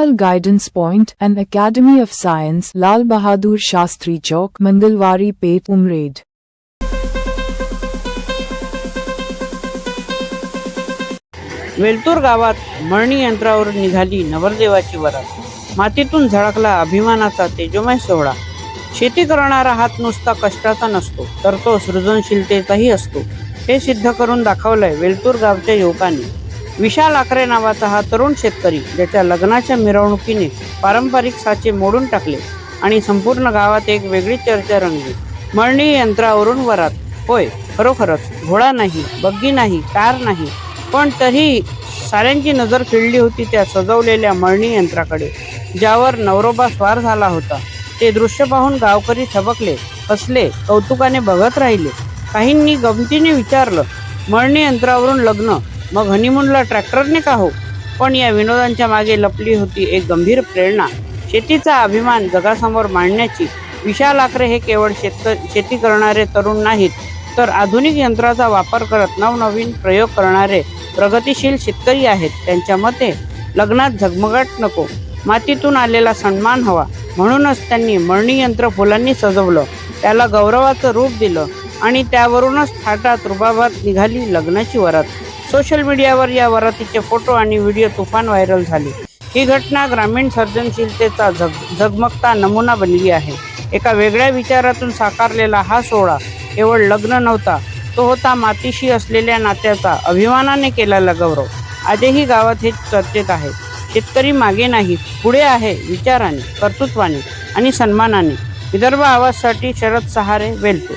Animal Guidance Point and Academy of Science, Lal Bahadur Shastri Chowk, Mandalwari Pet Umraid. वेलतूर गावात मळणी यंत्रावर निघाली नवरदेवाची वरात. मातीतून झळकला अभिमानाचा तेजोमय सोहळा. शेती करणारा हात नुसता कष्टाचा नसतो तर तो सृजनशीलतेचाही असतो. हे सिद्ध करून दाखवलंय वेलतूर गावच्या युवकांनी. विशाल आकरे नावाचा हा तरुण शेतकरी ज्याच्या लग्नाच्या मिरवणुकीने पारंपरिक साचे मोडून टाकले आणि संपूर्ण गावात एक वेगळी चर्चा रंगली. मळणी यंत्रावरून वरात. होय खरोखरच. घोडा नाही बग्गी नाही कार नाही. पण तरीही साऱ्यांची नजर खिळली होती त्या सजवलेल्या मळणी यंत्राकडे ज्यावर नवरोबा स्वार झाला होता. ते दृश्य पाहून गावकरी थबकले हसले कौतुकाने बघत राहिले. काहींनी गमतीने विचारलं मळणी यंत्रावरून लग्न? मग हनीमूनला ट्रॅक्टरने का हो? पण या विनोदांच्या मागे लपली होती एक गंभीर प्रेरणा. शेतीचा अभिमान जगासमोर मांडण्याची विशाल आकरे हे केवळ शेतक शेती करणारे तरुण नाहीत तर आधुनिक यंत्राचा वापर करत नवनवीन प्रयोग करणारे प्रगतिशील शेतकरी आहेत. त्यांच्या मते लग्नात झगमगाट नको मातीतून आलेला सन्मान हवा. म्हणूनच त्यांनी मळणी यंत्र फुलांनी सजवलं त्याला गौरवाचं रूप दिलं आणि त्यावरूनच थाटात रुबाबात निघाली लग्नाची वरात. सोशल मीडियावर या वरातीचे फोटो आणि व्हिडिओ तुफान व्हायरल झाले. ही घटना ग्रामीण सर्जनशीलतेचा झग झगमगता नमुना बनली आहे. एका वेगळ्या विचारातून साकारलेला हा सोहळा केवळ लग्न नव्हता तो होता मातीशी असलेल्या नात्याचा अभिमानाने केलेला गौरव. आजही गावात हे चर्चेत आहे. शेतकरी मागे नाही पुढे आहे विचाराने कर्तृत्वाने आणि सन्मानाने. विदर्भ आवाजसाठी शरद सहारे वेलपूर.